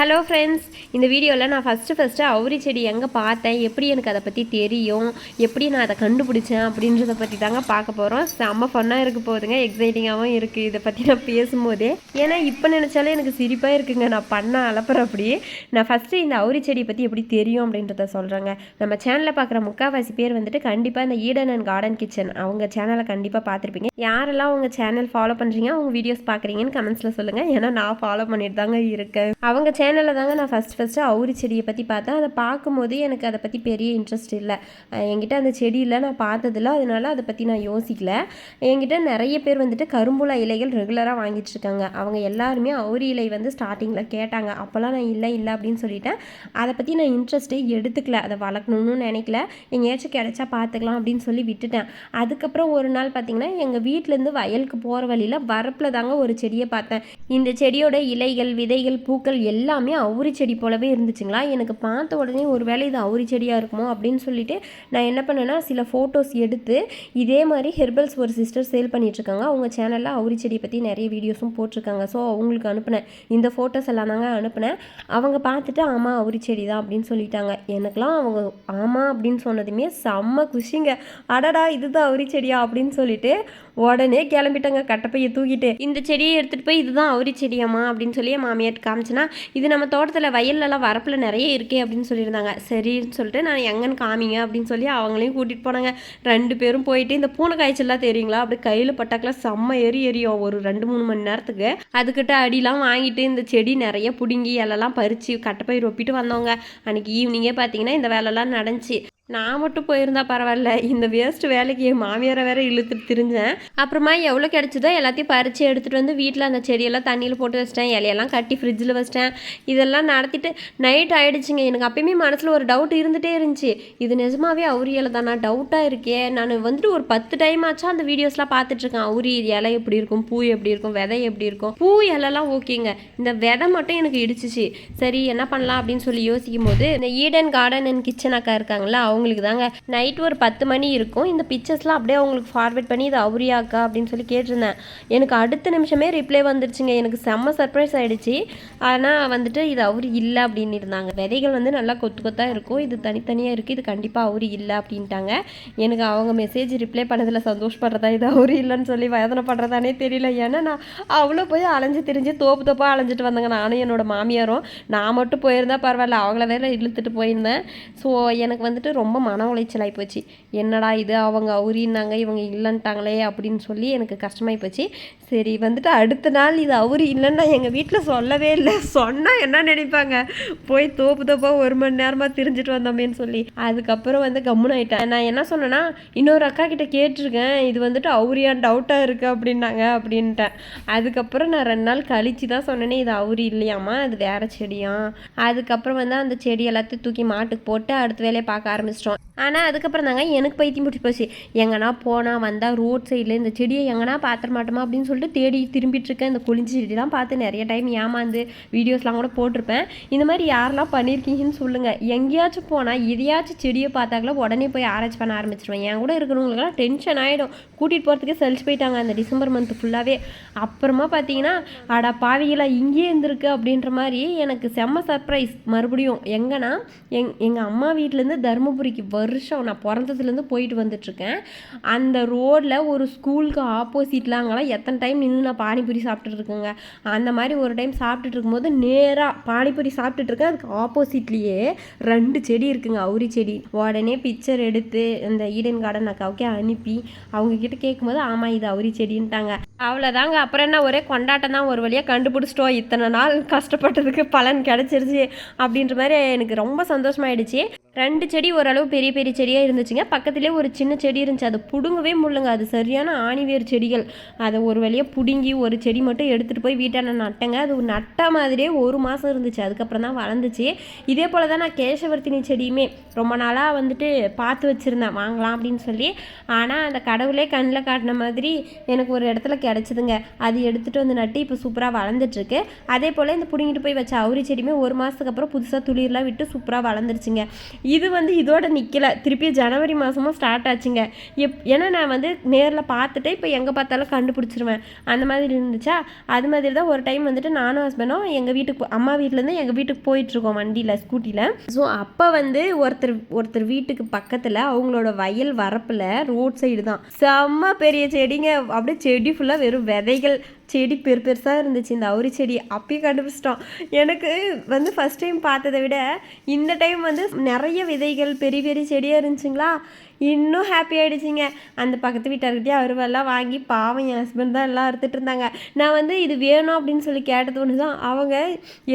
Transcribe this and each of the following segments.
Hello friends இந்த வீடியோவில் நான் ஃபஸ்ட்டு ஃபஸ்ட்டு அவுரி செடி எங்கே பார்த்தேன்? எப்படி எனக்கு அதை பற்றி தெரியும்? எப்படி நான் அதை கண்டுபிடிச்சேன்? அப்படின்றத பற்றி தாங்க பார்க்க போகிறோம் செம்ம ஃபன்னாக இருக்க போகுதுங்க. எக்ஸைட்டிங்காகவும் இருக்குது இதை பற்றி நான் பேசும்போதே. ஏன்னா இப்போ நினச்சாலே எனக்கு சிரிப்பாக இருக்குங்க. நான் பண்ண அலப்புற அப்படி நான் ஃபஸ்ட்டு இந்த அவுரி செடியை பற்றி எப்படி தெரியும் அப்படின்றத சொல்கிறேங்க நம்ம சேனலில் பார்க்குற முக்கால்வாசி பேர் வந்துட்டு கண்டிப்பாக இந்த ஈடன் அண்ட் கார்டன் கிச்சன் அவங்க சேனலை கண்டிப்பாக பார்த்துருப்பீங்க. யாரெல்லாம் உங்கள் சேனல் ஃபாலோ பண்ணுறீங்க அவங்க வீடியோஸ் பார்க்குறீங்கன்னு கமெண்ட்ஸில் சொல்லுங்கள் ஏன்னா நான் ஃபாலோ பண்ணிட்டு தாங்க இருக்கேன். அவங்க சேனலில் தாங்க நான் ஃபஸ்ட் ஃபஸ்ட்டு அவுரி செடியை பற்றி பார்த்தேன். அதை பார்க்கும்போது எனக்கு அதை பற்றி பெரிய இன்ட்ரெஸ்ட் இல்லை. என்கிட்ட அந்த செடியில் நான் பார்த்ததில்ல. அதனால அதை பற்றி நான் யோசிக்கல. என்கிட்ட நிறைய பேர் வந்துட்டு கரும்புல இலைகள் ரெகுலராக வாங்கிட்டு இருக்காங்க. அவங்க எல்லாருமே அவுரி இலை வந்து ஸ்டார்டிங்கில் கேட்டாங்க. அப்போல்லாம் நான் இல்லை இல்லை அப்படின்னு சொல்லிட்டேன். அதை பற்றி நான் இன்ட்ரெஸ்ட்டே எடுத்துக்கல. அதை வளர்க்கணும்னு நினைக்கல. எங்கேயாச்சும் கிடைச்சா பார்த்துக்கலாம் அப்படின்னு சொல்லி விட்டுட்டேன். அதுக்கப்புறம் ஒரு நாள் பார்த்தீங்கன்னா எங்கள் வீட்டிலேருந்து வயலுக்கு போகிற வழியில் வரப்பில் தாங்க ஒரு செடியை பார்த்தேன். இந்த செடியோட இலைகள் விதைகள் பூக்கள் எல்லாம் அவுரி செடி போலவே இருந்துச்சுங்களா? எனக்கு பார்த்த உடனே ஒரு வேளை இது அவுரி செடியாக இருக்குமோ அப்படின்னு சொல்லிட்டு நான் என்ன பண்ணேன்னா சில ஃபோட்டோஸ் எடுத்து இதே மாதிரி ஹெர்பல்ஸ் ஒரு சிஸ்டர் சேல் பண்ணிகிட்ருக்காங்க அவங்க சேனலில் அவுரி செடியை பற்றி நிறைய வீடியோஸும் போட்டிருக்காங்க. ஸோ அவங்களுக்கு அனுப்பினேன். இந்த ஃபோட்டோஸ் எல்லாம் தாங்க அனுப்பினேன். அவங்க பார்த்துட்டு ஆமாம் அவுரி செடி தான் அப்படின்னு சொல்லிட்டாங்க. எனக்கெலாம் அவங்க ஆமாம் அப்படின்னு சொன்னதுமே செம்ம குஷிங்க. அடடா இதுதான் அவுரி செடியா அப்படின்னு சொல்லிட்டு உடனே கிளம்பிட்டாங்க. கட்டப்பையை தூக்கிட்டு இந்த செடியை எடுத்துகிட்டு போய் இதுதான் அவுரி செடியாம்மா அப்படின்னு சொல்லி மாமியார் காமிச்சேன்னா இது நம்ம தோட்டத்தில் வயல்லலாம் வரப்பில் நிறைய இருக்கே அப்படின்னு சொல்லியிருந்தாங்க. சரின்னு சொல்லிட்டு நான் எங்கன்னு காமிங்க அப்படின்னு சொல்லி அவங்களையும் கூட்டிகிட்டு போனாங்க. ரெண்டு பேரும் போயிட்டு இந்த பூனை காய்ச்சல்லாம் தெரியுங்களா? அப்படி கையில் பட்டாக்கெல்லாம் செம்ம எரி எரியும் ஒரு ரெண்டு மூணு மணி நேரத்துக்கு. அதுக்கிட்ட அடிலாம் வாங்கிட்டு இந்த செடி நிறைய பிடுங்கி எல்லாம் பறித்து கட்டப்பயிர் ரொப்பிட்டு வந்தவங்க. அன்றைக்கி ஈவினிங்கே பார்த்தீங்கன்னா இந்த வேலைலாம் நடந்துச்சு. நான் மட்டும் போயிருந்தா பரவாயில்ல. இந்த வேஸ்ட் வேலைக்கு என் மாமியாரை வேற இழுத்துட்டு திரிஞ்சேன். அப்புறமா எவ்வளோ கிடச்சதோ எல்லாத்தையும் பறித்து எடுத்துகிட்டு வந்து வீட்டில் அந்த செடியெல்லாம் தண்ணியில் போட்டு வச்சிட்டேன். இலையெல்லாம் கட்டி ஃப்ரிட்ஜில் வச்சிட்டேன். இதெல்லாம் நடத்திட்டு நைட் ஆகிடுச்சிங்க எனக்கு அப்பயுமே மனசில் ஒரு டவுட் இருந்துகிட்டே இருந்துச்சு. இது நிஜமாவே அவுரி இலை தானா? டவுட்டாக இருக்கே. நான் வந்துட்டு ஒரு பத்து டைம் ஆச்சா அந்த வீடியோஸ்லாம் பார்த்துட்ருக்கேன் அவுரி இலை எப்படி இருக்கும்? பூ எப்படி இருக்கும்? விதை எப்படி இருக்கும்? பூ இலைலாம் ஓகேங்க. இந்த விதை மட்டும் எனக்கு இடிச்சிச்சு. சரி என்ன பண்ணலாம் அப்படின்னு சொல்லி யோசிக்கும் போது இந்த ஈடன் கார்டன் அண்ட் கிச்சன் அக்கா இருக்காங்களா அவங்களுக்கு தாங்க. நைட் ஒரு பத்து மணி இருக்கும். இந்த பிக்சர்ஸ்லாம் அப்படியே அவங்களுக்கு ஃபார்வேர்ட் பண்ணி இது அவுரியாக்கா அப்படின்னு சொல்லி கேட்டிருந்தேன். எனக்கு அடுத்த நிமிஷமே ரிப்ளை வந்துருச்சுங்க. எனக்கு செம்ம சர்ப்ரைஸ் ஆகிடுச்சு ஆனால் வந்துட்டு இது அவுரி இல்லை அப்படின்னு இருந்தாங்க. விதைகள் வந்து நல்லா கொத்து கொத்தாக இருக்கும். இது தனித்தனியாக இருக்குது இது கண்டிப்பாக அவுரி இல்லை அப்படின்ட்டாங்க. எனக்கு அவங்க மெசேஜ் ரிப்ளை பண்ணதில் சந்தோஷப்படுறதா இது அவுரி இல்லைன்னு சொல்லி வேதனை பண்ணுறதானே தெரியல. ஏன்னா நான் அவ்வளோ போய் அலைஞ்சு திரிஞ்சு தோப்பு தோப்பாக அலைஞ்சிட்டு வந்தாங்க. நானும் என்னோட மாமியாரும். நான் மட்டும் போயிருந்தா பரவாயில்ல. அவங்கள வேற இழுத்துட்டு போயிருந்தேன். ஸோ எனக்கு வந்துட்டு ரொம்ப ரொம்ப மன உளைச்சலாகி போச்சு. என்னடா இது? அவங்க அவுரின்னாங்க இவங்க இல்லைன்ட்டாங்களே அப்படின்னு சொல்லி எனக்கு கஷ்டமாகி போச்சு. சரி வந்துட்டு அடுத்த நாள் இது அவுரி இல்லைன்னா எங்கள் வீட்டில் சொல்லவே இல்லை. சொன்னால் என்ன நினைப்பாங்க? போய் தோப்பு தோப்பாக ஒரு மணி நேரமாக திரிஞ்சிட்டு வந்தோமேன்னு சொல்லி. அதுக்கப்புறம் வந்து கம்முன்னு ஆயிட்டேன். நான் என்ன சொன்னேன்னா இன்னொரு அக்கா கிட்ட கேட்டிருக்கேன். இது வந்துட்டு அவுரியான் டவுட்டாக இருக்குது அப்படின்னாங்க அப்படின்ட்டேன். அதுக்கப்புறம் நான் ரெண்டு நாள் கழிச்சு தான் சொன்னேனே இது அவுரி இல்லையாம்மா? அது வேறு செடியாம். அதுக்கப்புறம் வந்து அந்த செடி எல்லாத்தையும் தூக்கி மாட்டுக்கு போட்டு அடுத்த வேலையை பார்க்க ஆரம்பிச்சிட்டோம் ஆனால் அதுக்கப்புறம் தாங்க எனக்கு பைத்தியம் பிடிச்சி போச்சு. எங்கன்னா போனால் வந்தால் ரோட் சைடில் இந்த செடியை எங்கன்னா பார்த்துட மாட்டோமா அப்படின்னு சொல்லிட்டு தேடி திரும்பிட்டு இருக்கேன் இந்த குளிஞ்சி செடிலாம் பார்த்து நிறைய டைம் ஏமாந்து வீடியோஸ்லாம் கூட போட்டிருப்பேன். இந்த மாதிரி யாரெல்லாம் பண்ணியிருக்கீங்கன்னு சொல்லுங்கள் எங்கேயாச்சும் போனால் எதையாச்சும் செடியை பார்த்தாங்களோ உடனே போய் ஆராய்ச்சி பண்ண ஆரம்பிச்சிருவேன். என் கூட இருக்கிறவங்களுக்குலாம் டென்ஷன் ஆகிடும் கூட்டிகிட்டு போகிறதுக்கே சலிச்சு போயிட்டாங்க அந்த டிசம்பர் மந்த் ஃபுல்லாகவே அப்புறமா பார்த்தீங்கன்னா அடா பாவிகளா இங்கேயே இருந்திருக்கு அப்படின்ற மாதிரி எனக்கு செம்ம சர்ப்ரைஸ் மறுபடியும் எங்கன்னா எங் எங்கள் அம்மா வீட்டிலேருந்து தருமபுரிக்கு வருஷம் நான் பிறந்ததுலேருந்து போயிட்டு வந்துட்டுருக்கேன். அந்த ரோடில் ஒரு ஸ்கூலுக்கு ஆப்போசிட்டில் அங்கெல்லாம் எத்தனை டைம் நின்று நான் பானிபூரி சாப்பிட்டுருக்கேங்க அந்த மாதிரி ஒரு டைம் சாப்பிட்டுட்டு இருக்கும்போது நேராக பானிபூரி சாப்பிட்டுட்டு இருக்கேன். அதுக்கு ஆப்போசிட்லேயே ரெண்டு செடி இருக்குங்க அவுரி செடி. உடனே பிக்சர் எடுத்து அந்த ஈடன் கார்டன் அக்காவுக்கே அனுப்பி அவங்கக்கிட்ட கேட்கும்போது ஆமாம் இது அவுரி செடின்ட்டாங்க. அவ்வளோதாங்க அப்புறம் என்ன ஒரே கொண்டாட்டம் தான் ஒரு வழியாக கண்டுபிடிச்சிட்டோம். இத்தனை நாள் கஷ்டப்பட்டதுக்கு பலன் கிடச்சிருச்சு அப்படின்ற மாதிரி எனக்கு ரொம்ப சந்தோஷமாயிடுச்சு. ரெண்டு செடி ஓரளவு பெரிய பெரிய செடியாக இருந்துச்சுங்க. பக்கத்துலேயே ஒரு சின்ன செடி இருந்துச்சு. அது பிடுங்கவே முடியலங்க. அது சரியான ஆணிவேர் செடிகள். அதை ஒரு வழியாக பிடுங்கி ஒரு செடி மட்டும் எடுத்துகிட்டு போய் வீட்டான நட்டங்க. அது ஒரு நட்ட மாதிரியே ஒரு மாதம் இருந்துச்சு. அதுக்கப்புறம் தான் வளர்ந்துச்சு. இதே போல் தான் நான் கேசவர்த்தினி செடியுமே ரொம்ப நாளாக வந்துட்டு பார்த்து வச்சுருந்தேன். வாங்கலாம் அப்படின்னு சொல்லி. ஆனால் அந்த கடவுளே கண்ணில் காட்டின மாதிரி எனக்கு ஒரு இடத்துல கிடச்சிதுங்க அது எடுத்துகிட்டு வந்து நட்டு இப்போ சூப்பராக வளர்ந்துட்டுருக்கு. அதே போல் இந்த பிடுங்கிட்டு போய் வச்ச அவுரி செடியுமே ஒரு மாதத்துக்கு அப்புறம் புதுசாக துளிர்லாம் விட்டு சூப்பராக வளர்ந்துருச்சுங்க. இது வந்து இதோட நிற்கலை திருப்பி ஜனவரி மாதமும் ஸ்டார்ட் ஆச்சுங்க. எப் ஏன்னா நான் வந்து நேரில் பார்த்துட்டு இப்போ எங்கே பார்த்தாலும் கண்டுபிடிச்சிருவேன். அந்த மாதிரி இருந்துச்சா? அது மாதிரி தான் ஒரு டைம் வந்துட்டு நானும் ஹஸ்பண்டும் எங்கள் வீட்டுக்கு அம்மா வீட்டிலேருந்து எங்கள் வீட்டுக்கு போயிட்டுருக்கோம் வண்டியில் ஸ்கூட்டியில் ஸோ அப்போ வந்து ஒருத்தர் ஒருத்தர் வீட்டுக்கு பக்கத்தில் அவங்களோட வயல் வரப்பில் ரோட் சைடு தான். செம்ம பெரிய செடிங்க. அப்படியே செடி ஃபுல்லாக வெறும் விதைகள் செடி பெரு பெருசாக இருந்துச்சு. இந்த அவுரி செடி அப்பயே கண்டுபிடிச்சிட்டோம். எனக்கு வந்து ஃபஸ்ட் டைம் பார்த்ததை விட இந்த டைம் வந்து நிறைய விதைகள் பெரிய பெரிய செடியாக இருந்துச்சுங்களா? இன்னும் ஹாப்பி ஆகிடுச்சிங்க அந்த பக்கத்து வீட்டார்கிட்டயே அருவெல்லாம் வாங்கி பாவம் என் ஹஸ்பண்ட் தான் எல்லாம் அறுத்துட்டு இருந்தாங்க. நான் வந்து இது வேணும் அப்படின்னு சொல்லி கேட்டது ஒன்று தான். அவங்க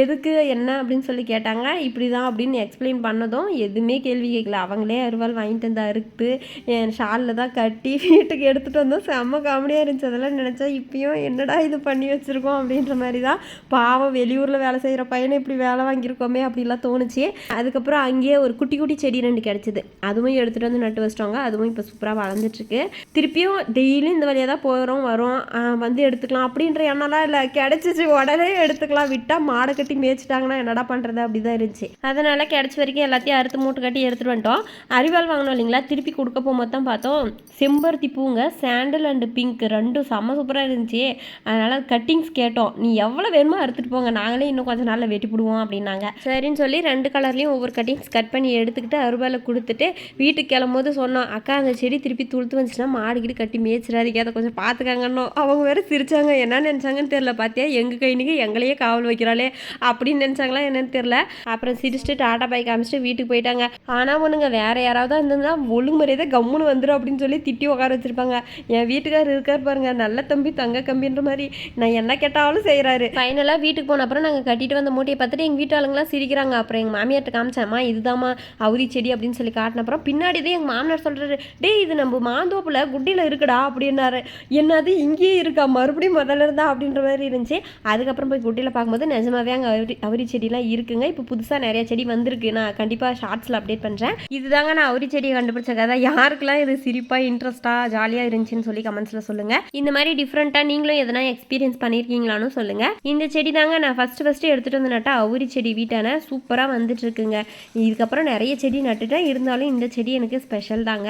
எதுக்கு என்ன அப்படின்னு சொல்லி கேட்டாங்க. இப்படி தான் அப்படின்னு எக்ஸ்பிளைன் பண்ணதும் எதுவுமே கேள்வி கேட்கல. அவங்களே அருவாள் வாங்கிட்டு வந்து அறுத்து என் ஷாலில் தான் கட்டி வீட்டுக்கு எடுத்துகிட்டு வந்தோம். செம்ம காமெடியாக இருந்துச்சு. அதெல்லாம் நினச்சா இப்பயும் என்னடா இது பண்ணி வச்சுருக்கோம் அப்படின்ற மாதிரி தான் பாவம் வெளியூரில் வேலை செய்கிற பையனை இப்படி வேலை வாங்கியிருக்கோமே அப்படிலாம் தோணுச்சு. அதுக்கப்புறம் அங்கேயே ஒரு குட்டி குட்டி செடி ரெண்டு கிடச்சிது. அதுவும் எடுத்துகிட்டு வந்து நட்டு வச்சிட்டோங்க அதுவும் இப்போ சூப்பராக வளர்ந்துட்டுருக்கு. திருப்பியும் டெய்லியும் இந்த வழியாக தான் போகிறோம் வரோம். வந்து எடுத்துக்கலாம். அப்படின்ற எண்ணம்லாம் இல்லை. கிடச்சிச்சு. உடனே எடுத்துக்கலாம். விட்டால் மாடை கட்டி மேய்ச்சிட்டாங்கன்னா என்னடா பண்ணுறது அப்படி தான் இருந்துச்சு. அதனால் கிடச்ச வரைக்கும் எல்லாத்தையும் அறுத்து மூட்டை கட்டி எடுத்துகிட்டு வந்துட்டோம். அரிவாள் வாங்கினோம் இல்லைங்களா? திருப்பி கொடுக்க போகும்போது தான் பார்த்தோம். செம்பருத்தி பூங்க சாண்டல் அண்டு பிங்க் ரெண்டும் செம்ம சூப்பராக இருந்துச்சு. அதனால் கட்டிங்ஸ் கேட்டோம். நீ எவ்வளோ வேணுமோ அறுத்துட்டு போங்க. நாங்களே இன்னும் கொஞ்சம் நாளில் வெட்டி போடுவோம் அப்படின்னாங்க. சரின்னு சொல்லி ரெண்டு கலர்லேயும் ஒவ்வொரு கட்டிங்ஸ் கட் பண்ணி எடுத்துக்கிட்டு அருவாலை கொடுத்துட்டு வீட்டுக்கு கிளம்போது சொன்னோம் அக்கா அந்த செடி திருப்பி துளுத்து வந்துச்சுன்னா மாடிக்கிட்டு கட்டி மேய்ச்சிடாதீங்க அதை கொஞ்சம் பார்த்துக்காங்கன்னோ அவங்க வேற சிரிச்சாங்க. என்ன நினச்சாங்கன்னு தெரில பார்த்தியா எங்கள் கைனுக்கு எங்களையே காவல் வைக்கிறாளே. அப்படின்னு நினச்சாங்களா என்னன்னு தெரில அப்புறம் சிரிச்சுட்டு டாட்டா பைக் காமிச்சிட்டு வீட்டுக்கு போயிட்டாங்க. ஆனால் ஒன்றுங்க வேறு யாராவது இருந்ததுன்னா ஒழுங்கு மரியாதை கம்முன்னு வந்துடும் அப்படின்னு சொல்லி திட்டி உட்கார வச்சிருப்பாங்க. என் வீட்டுக்காரர் இருக்கார் பாருங்க நல்ல தம்பி தங்க கம்பின்ற மாதிரி. நான் என்ன கேட்டாலும் செய்கிறாரு ஃபைனலாக வீட்டுக்கு போன அப்புறம் நாங்கள் கட்டிட்டு வந்த மூட்டையை பார்த்துட்டு எங்கள் வீட்டு ஆளுங்களாம் சிரிக்கிறாங்க. அப்புறம் எங்கள் மாமியார்ட்ட காமிச்சாம்மா இதுதாம்மா அவுரி செடி அப்படின்னு சொல்லி காட்டின அப்புறம் பின்னாடி தான் எங்கள் மாமனார் சொல்கிறாரு டேய் இது நம்ம மாந்தோப்பில் குட்டியில் இருக்குடா அப்படின்னாரு. என்னது இங்கேயே இருக்கா? மறுபடியும் முதல்ல இருந்தா அப்படின்ற மாதிரி இருந்துச்சு. அதுக்கப்புறம் போய் குட்டியில் பார்க்கும்போது நிஜமாவே அங்கே அவரி அவரி செடிலாம் இருக்குங்க. இப்போ புதுசாக நிறைய செடி வந்திருக்கு. நான் கண்டிப்பாக ஷார்ட்ஸில் அப்டேட் பண்ணுறேன் இதுதாங்க நான் அவரி செடியை கண்டுபிடிச்ச கதை யாருக்கெல்லாம் இது சிரிப்பாக இன்ட்ரெஸ்ட்டாக ஜாலியாக இருந்துச்சுன்னு சொல்லி கமெண்ட்ஸில் சொல்லுங்கள் இந்த மாதிரி டிஃப்ரெண்ட்டாக நீங்களும் எதனா எக்ஸ்பீரியன்ஸ் பண்ணியிருக்கீங்களான்னு சொல்லுங்கள் இந்த செடி தாங்க நான் ஃபஸ்ட்டு ஃபஸ்ட்டு எடுத்துகிட்டு வந்து நட்டால் அவுரி செடி வீட்டான சூப்பராக வந்துட்டு இருக்குங்க. இதுக்கப்புறம் நிறைய செடி நட்டுட்டேன். இருந்தாலும் இந்த செடி எனக்கு ஸ்பெஷல் தாங்க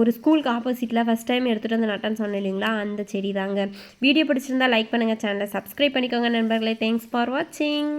ஒரு ஸ்கூலுக்கு ஆப்போசிட்டில் ஃபஸ்ட் டைம் எடுத்துகிட்டு வந்து நட்டேன்னு சொன்னேன் இல்லைங்களா? அந்த செடி தாங்க. வீடியோ பிடிச்சிருந்தா லைக் பண்ணுங்கள் சேனலை சப்ஸ்கிரைப் பண்ணிக்கோங்க நண்பர்களே. தேங்க்ஸ் ஃபார் வாட்சிங்